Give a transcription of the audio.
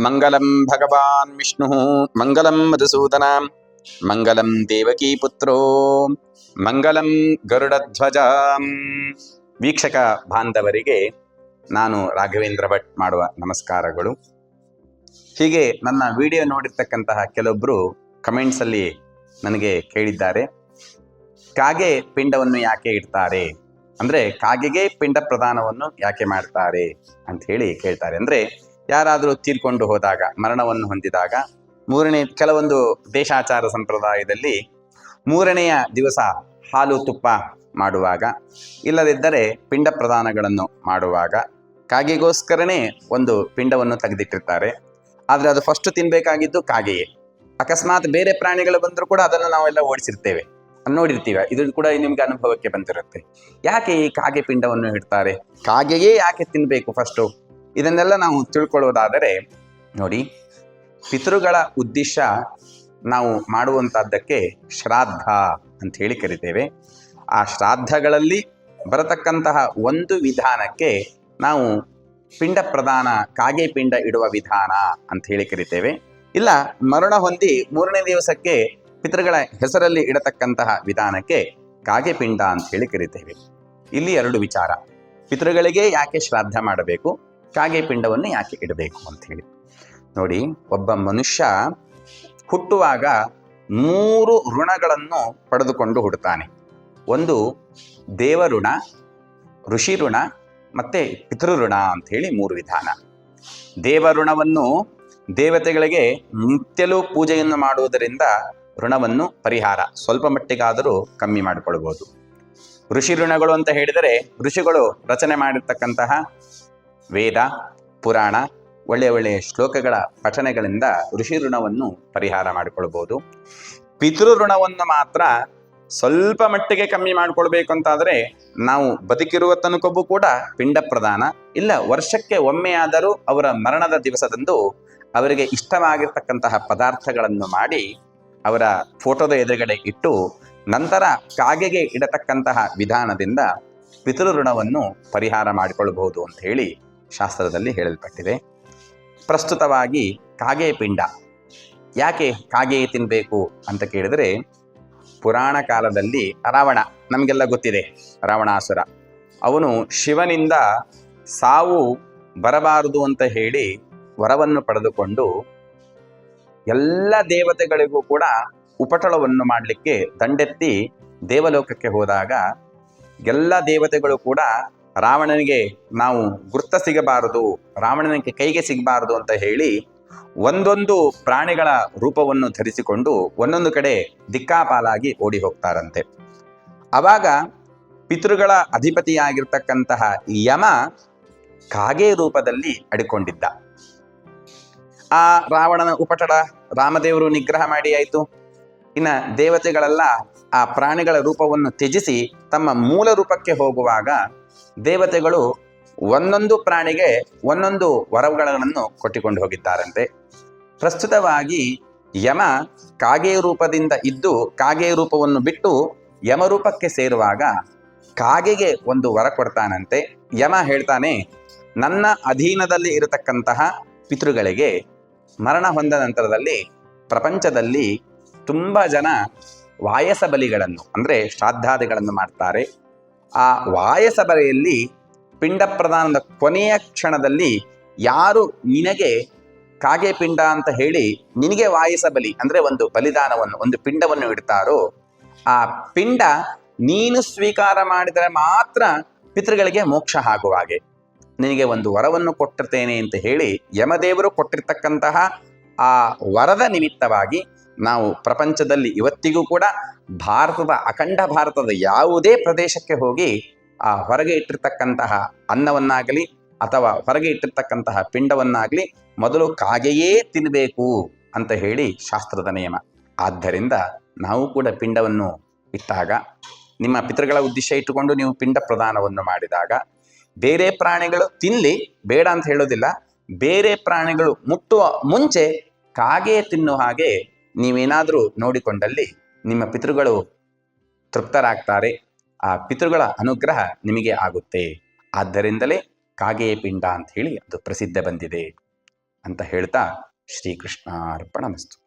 ಮಂಗಲಂ ಭಗವಾನ್ ವಿಷ್ಣು ಮಂಗಲಂ ಮಧುಸೂದನ ಮಂಗಲಂ ದೇವಕೀ ಪುತ್ರೋ ಮಂಗಲಂ ಗರುಡಧ್ವಜ ವೀಕ್ಷಕ ಬಾಂಧವರಿಗೆ ನಾನು ರಾಘವೇಂದ್ರ ಭಟ್ ಮಾಡುವ ನಮಸ್ಕಾರಗಳು. ಹೀಗೆ ನನ್ನ ವಿಡಿಯೋ ನೋಡಿರ್ತಕ್ಕಂತಹ ಕೆಲವೊಬ್ಬರು ಕಮೆಂಟ್ಸಲ್ಲಿ ನನಗೆ ಕೇಳಿದ್ದಾರೆ. ಕಾಗೆ ಪಿಂಡವನ್ನು ಯಾಕೆ ಇಡ್ತಾರೆ? ಅಂದ್ರೆ ಕಾಗೆಗೆ ಪಿಂಡ ಪ್ರದಾನವನ್ನು ಯಾಕೆ ಮಾಡ್ತಾರೆ? ಅಂತ ಹೇಳಿ ಕೇಳ್ತಾರೆ. ಅಂದ್ರೆ ಯಾರಾದರೂ ತೀರ್ಕೊಂಡು ಹೋದಾಗ, ಮರಣವನ್ನು ಹೊಂದಿದಾಗ, ಮೂರನೇ ಕೆಲವೊಂದು ದೇಶಾಚಾರ ಸಂಪ್ರದಾಯದಲ್ಲಿ ಮೂರನೆಯ ದಿವಸ ಹಾಲು ತುಪ್ಪ ಮಾಡುವಾಗ, ಇಲ್ಲದಿದ್ದರೆ ಪಿಂಡ ಪ್ರದಾನಗಳನ್ನು ಮಾಡುವಾಗ ಕಾಗೆಗೋಸ್ಕರನೇ ಒಂದು ಪಿಂಡವನ್ನು ತೆಗೆದಿಟ್ಟಿರ್ತಾರೆ. ಆದರೆ ಅದು ಫಸ್ಟ್ ತಿನ್ನಬೇಕಾಗಿದ್ದು ಕಾಗೆಯೇ. ಅಕಸ್ಮಾತ್ ಬೇರೆ ಪ್ರಾಣಿಗಳು ಬಂದರೂ ಕೂಡ ಅದನ್ನು ನಾವೆಲ್ಲ ಓಡಿಸಿರ್ತೇವೆ. ನೋಡಿರ್ತೀವಿ, ಇದು ಕೂಡ ನಿಮ್ಗೆ ಅನುಭವಕ್ಕೆ ಬಂದಿರುತ್ತೆ. ಯಾಕೆ ಈ ಕಾಗೆ ಪಿಂಡವನ್ನು ಇಡ್ತಾರೆ? ಕಾಗೆಯೇ ಯಾಕೆ ತಿನ್ಬೇಕು ಫಸ್ಟು ಇದನ್ನೆಲ್ಲ ನಾವು ತಿಳ್ಕೊಳ್ಳೋದಾದರೆ ನೋಡಿ, ಪಿತೃಗಳ ಉದ್ದೇಶ ನಾವು ಮಾಡುವಂಥದ್ದಕ್ಕೆ ಶ್ರಾದ್ದ ಅಂತ ಹೇಳಿ ಕರಿತೇವೆ. ಆ ಶ್ರಾದ್ದಗಳಲ್ಲಿ ಬರತಕ್ಕಂತಹ ಒಂದು ವಿಧಾನಕ್ಕೆ ನಾವು ಪಿಂಡ ಪ್ರದಾನ ಕಾಗೆ ಪಿಂಡ ಇಡುವ ವಿಧಾನ ಅಂತ ಹೇಳಿ ಕರಿತೇವೆ. ಇಲ್ಲ, ಮರಣ ಹೊಂದಿ ಮೂರನೇ ದಿವಸಕ್ಕೆ ಪಿತೃಗಳ ಹೆಸರಲ್ಲಿ ಇಡತಕ್ಕಂತಹ ವಿಧಾನಕ್ಕೆ ಕಾಗೆ ಪಿಂಡ ಅಂತ ಹೇಳಿ ಕರಿತೇವೆ. ಇಲ್ಲಿ ಎರಡು ವಿಚಾರ. ಪಿತೃಗಳಿಗೆ ಯಾಕೆ ಶ್ರಾದ್ದ ಮಾಡಬೇಕು? ಕಾಗೆ ಪಿಂಡವನ್ನು ಯಾಕೆ ಇಡಬೇಕು ಅಂತ ಹೇಳಿ. ನೋಡಿ, ಒಬ್ಬ ಮನುಷ್ಯ ಹುಟ್ಟುವಾಗ ಮೂರು ಋಣಗಳನ್ನು ಪಡೆದುಕೊಂಡು ಹುಡ್ತಾನೆ ಒಂದು ದೇವಋಣ ಋಷಿ ಋಣ ಮತ್ತೆ ಪಿತೃಋಣ ಅಂತ ಹೇಳಿ ಮೂರು ವಿಧಾನ. ದೇವಋಣವನ್ನು ದೇವತೆಗಳಿಗೆ ನಿತ್ಯಲೂ ಪೂಜೆಯನ್ನು ಮಾಡುವುದರಿಂದ ಋಣವನ್ನು ಪರಿಹಾರ, ಸ್ವಲ್ಪ ಮಟ್ಟಿಗಾದರೂ ಕಮ್ಮಿ ಮಾಡಿಕೊಳ್ಬೋದು. ಋಷಿ ಋಣಗಳು ಅಂತ ಹೇಳಿದರೆ ಋಷಿಗಳು ರಚನೆ ಮಾಡಿರ್ತಕ್ಕಂತಹ ವೇದ, ಪುರಾಣ, ಒಳ್ಳೆಯ ಒಳ್ಳೆಯ ಶ್ಲೋಕಗಳ ಪಠನೆಗಳಿಂದ ಋಷಿ ಋಣವನ್ನು ಪರಿಹಾರ ಮಾಡಿಕೊಳ್ಬೋದು. ಪಿತೃ ಋಣವನ್ನು ಮಾತ್ರ ಸ್ವಲ್ಪ ಮಟ್ಟಿಗೆ ಕಮ್ಮಿ ಮಾಡಿಕೊಳ್ಬೇಕು ಅಂತಾದರೆ ನಾವು ಬದುಕಿರುವ ತನಕವೂ ಕೂಡ ಪಿಂಡ ಪ್ರದಾನ ಇಲ್ಲ ವರ್ಷಕ್ಕೆ ಒಮ್ಮೆಯಾದರೂ ಅವರ ಮರಣದ ದಿವಸದಂದು ಅವರಿಗೆ ಇಷ್ಟವಾಗಿರ್ತಕ್ಕಂತಹ ಪದಾರ್ಥಗಳನ್ನು ಮಾಡಿ ಅವರ ಫೋಟೋದ ಎದುರುಗಡೆ ಇಟ್ಟು ನಂತರ ಕಾಗೆಗೆ ಇಡತಕ್ಕಂತಹ ವಿಧಾನದಿಂದ ಪಿತೃಋಣವನ್ನು ಪರಿಹಾರ ಮಾಡಿಕೊಳ್ಳಬಹುದು ಅಂತ ಹೇಳಿ ಶಾಸ್ತ್ರದಲ್ಲಿ ಹೇಳಲ್ಪಟ್ಟಿದೆ. ಪ್ರಸ್ತುತವಾಗಿ ಕಾಗೆ ಪಿಂಡ. ಯಾಕೆ ಕಾಗೆ ತಿನ್ನಬೇಕು ಅಂತ ಕೇಳಿದರೆ, ಪುರಾಣ ಕಾಲದಲ್ಲಿ ರಾವಣ, ನಮಗೆಲ್ಲ ಗೊತ್ತಿದೆ ರಾವಣಾಸುರ. ಅವನು ಶಿವನಿಂದ ಸಾವು ಬರಬಾರದು ಅಂತ ಹೇಳಿ ವರವನ್ನು ಪಡೆದುಕೊಂಡು ಎಲ್ಲ ದೇವತೆಗಳಿಗೂ ಕೂಡ ಉಪಟಳವನ್ನು ಮಾಡಲಿಕ್ಕೆ ದಂಡೆತ್ತಿ ದೇವಲೋಕಕ್ಕೆ ಹೋದಾಗ ಎಲ್ಲ ದೇವತೆಗಳು ಕೂಡ ರಾವಣನಿಗೆ ನಾವು ಗುರ್ತ ಸಿಗಬಾರದು, ರಾವಣನಿಗೆ ಕೈಗೆ ಸಿಗಬಾರದು ಅಂತ ಹೇಳಿ ಒಂದೊಂದು ಪ್ರಾಣಿಗಳ ರೂಪವನ್ನು ಧರಿಸಿಕೊಂಡು ಒಂದೊಂದು ಕಡೆ ದಿಕ್ಕಾಪಾಲಾಗಿ ಓಡಿ ಹೋಗ್ತಾರಂತೆ. ಅವಾಗ ಪಿತೃಗಳ ಅಧಿಪತಿಯಾಗಿರ್ತಕ್ಕಂತಹ ಯಮ ಕಾಗೆ ರೂಪದಲ್ಲಿ ಅಡಿಕೊಂಡಿದ್ದ. ಆ ರಾವಣನ ಉಪಟಳ ರಾಮದೇವರು ನಿಗ್ರಹ ಮಾಡಿ ಆಯಿತು. ಇನ್ನ ದೇವತೆಗಳೆಲ್ಲ ಆ ಪ್ರಾಣಿಗಳ ರೂಪವನ್ನು ತ್ಯಜಿಸಿ ತಮ್ಮ ಮೂಲ ರೂಪಕ್ಕೆ ಹೋಗುವಾಗ ದೇವತೆಗಳು ಒಂದೊಂದು ಪ್ರಾಣಿಗೆ ಒಂದೊಂದು ವರಗಳನ್ನು ಕೊಟ್ಟಿಕೊಂಡು ಹೋಗಿದ್ದಾರಂತೆ. ಪ್ರಸ್ತುತವಾಗಿ ಯಮ ಕಾಗೆ ರೂಪದಿಂದ ಇದ್ದು ಕಾಗೆ ರೂಪವನ್ನು ಬಿಟ್ಟು ಯಮ ರೂಪಕ್ಕೆ ಸೇರುವಾಗ ಕಾಗೆಗೆ ಒಂದು ವರ ಕೊಡ್ತಾನಂತೆ. ಯಮ ಹೇಳ್ತಾನೆ, ನನ್ನ ಅಧೀನದಲ್ಲಿ ಇರತಕ್ಕಂತಹ ಪಿತೃಗಳಿಗೆ ಮರಣ ಹೊಂದ ನಂತರದಲ್ಲಿ ಪ್ರಪಂಚದಲ್ಲಿ ತುಂಬ ಜನ ವಾಯಸ ಬಲಿಗಳನ್ನು, ಅಂದರೆ ಶ್ರಾದ್ದಾದಿಗಳನ್ನು ಮಾಡ್ತಾರೆ. ಆ ವಾಯಸ ಬಲಿಯಲ್ಲಿ ಪಿಂಡ ಪ್ರದಾನದ ಕೊನೆಯ ಕ್ಷಣದಲ್ಲಿ ಯಾರು ನಿನಗೆ ಕಾಗೆ ಪಿಂಡ ಅಂತ ಹೇಳಿ ನಿನಗೆ ವಾಯಸ ಬಲಿ ಅಂದರೆ ಒಂದು ಬಲಿದಾನವನ್ನು, ಒಂದು ಪಿಂಡವನ್ನು ಇಡ್ತಾರೋ, ಆ ಪಿಂಡ ನೀನು ಸ್ವೀಕಾರ ಮಾಡಿದರೆ ಮಾತ್ರ ಪಿತೃಗಳಿಗೆ ಮೋಕ್ಷ ಆಗುವ ಹಾಗೆ. ನಿನಗೆ ಒಂದು ವರವನ್ನು ಕೊಟ್ಟಿರ್ತೇನೆ ಅಂತ ಹೇಳಿ ಯಮದೇವರು ಕೊಟ್ಟಿರ್ತಕ್ಕಂತಹ ಆ ವರದ ನಿಮಿತ್ತವಾಗಿ ನಾವು ಪ್ರಪಂಚದಲ್ಲಿ ಇವತ್ತಿಗೂ ಕೂಡ ಭಾರತದ ಅಖಂಡ ಭಾರತದ ಯಾವುದೇ ಪ್ರದೇಶಕ್ಕೆ ಹೋಗಿ ಆ ಹೊರಗೆ ಇಟ್ಟಿರ್ತಕ್ಕಂತಹ ಅನ್ನವನ್ನಾಗಲಿ ಅಥವಾ ಹೊರಗೆ ಇಟ್ಟಿರ್ತಕ್ಕಂತಹ ಪಿಂಡವನ್ನಾಗಲಿ ಮೊದಲು ಕಾಗೆಯೇ ತಿನ್ನಬೇಕು ಅಂತ ಹೇಳಿ ಶಾಸ್ತ್ರದ ನಿಯಮ. ಆದ್ದರಿಂದ ನಾವು ಕೂಡ ಪಿಂಡವನ್ನು ಇಟ್ಟಾಗ, ನಿಮ್ಮ ಪಿತೃಗಳ ಉದ್ದೇಶ ಇಟ್ಟುಕೊಂಡು ನೀವು ಪಿಂಡ ಪ್ರದಾನವನ್ನು ಮಾಡಿದಾಗ ಬೇರೆ ಪ್ರಾಣಿಗಳು ತಿನ್ನಲಿ ಬೇಡ ಅಂತ ಹೇಳೋದಿಲ್ಲ, ಬೇರೆ ಪ್ರಾಣಿಗಳು ಮುಟ್ಟುವ ಮುಂಚೆ ಕಾಗೆ ತಿನ್ನುವ ಹಾಗೆ ನೀವೇನಾದರೂ ನೋಡಿಕೊಂಡಲ್ಲಿ ನಿಮ್ಮ ಪಿತೃಗಳು ತೃಪ್ತರಾಗ್ತಾರೆ, ಆ ಪಿತೃಗಳ ಅನುಗ್ರಹ ನಿಮಗೆ ಆಗುತ್ತೆ. ಆದ್ದರಿಂದಲೇ ಕಾಗೆಯ ಪಿಂಡ ಅಂತ ಹೇಳಿ ಅದು ಪ್ರಸಿದ್ಧ ಬಂದಿದೆ ಅಂತ ಹೇಳ್ತಾ ಶ್ರೀಕೃಷ್ಣಾರ್ಪಣ ಅರ್ಪಣಮಸ್ತು